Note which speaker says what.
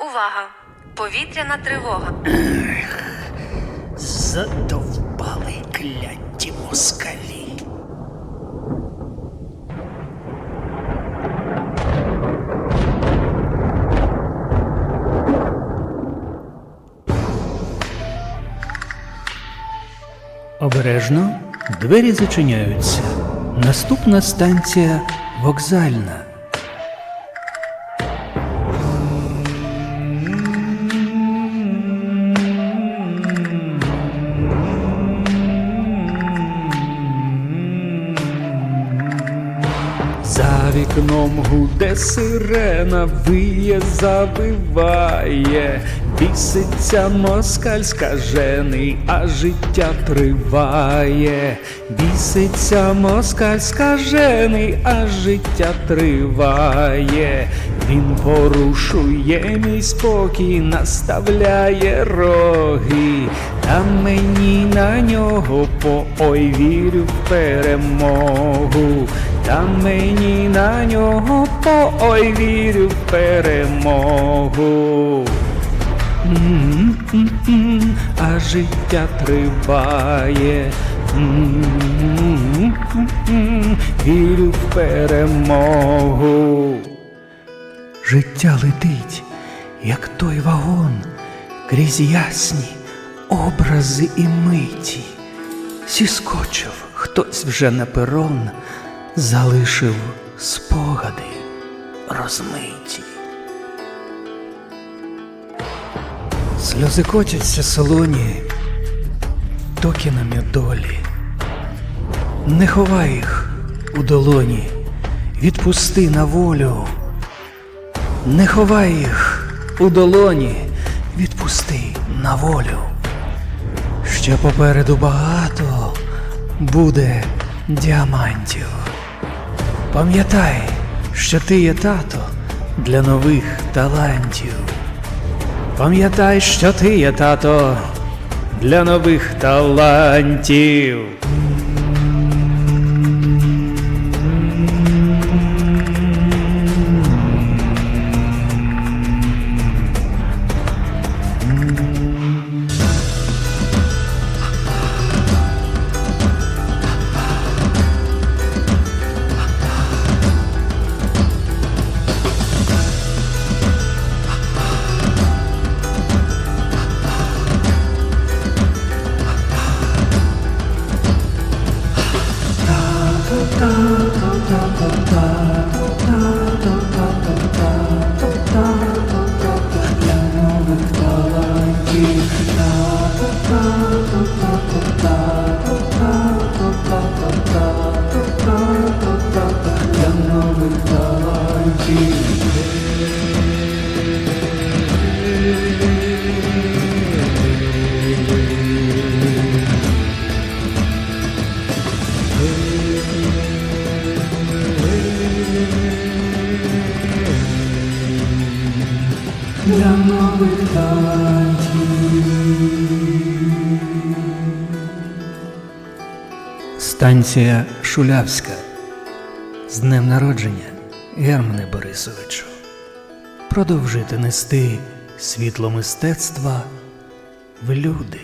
Speaker 1: Увага! Повітряна тривога.
Speaker 2: Задовбали кляті москалі. Обережно двері зачиняються. Наступна станція вокзальна. Вікном гуде сирена, виє, завиває, біситься москаль скажений, а життя триває, біситься москаль скажений, а життя триває. Він порушує мій спокій, наставляє роги, та мені на нього по ой вірю в перемогу. Та мені на нього ой вірю в перемогу. М-м-м-м, А життя триває. М-м-м-м, Вірю в перемогу. Життя летить, як той вагон, крізь ясні образи і миті. Сіскочив хтось вже на перон, залишив спогади розмиті. Сльози котяться солоні, токінами долі. Не ховай їх у долоні, відпусти на волю. Не ховай їх у долоні, відпусти на волю. Ще попереду багато буде діамантів. Пам'ятай, що ти є тато для нових талантів. Пам'ятай, що ти є тато для нових талантів. Для нових Станція Шулявська. З днем народження, Германе Борисовичу. Продовжити нести світло мистецтва в люди.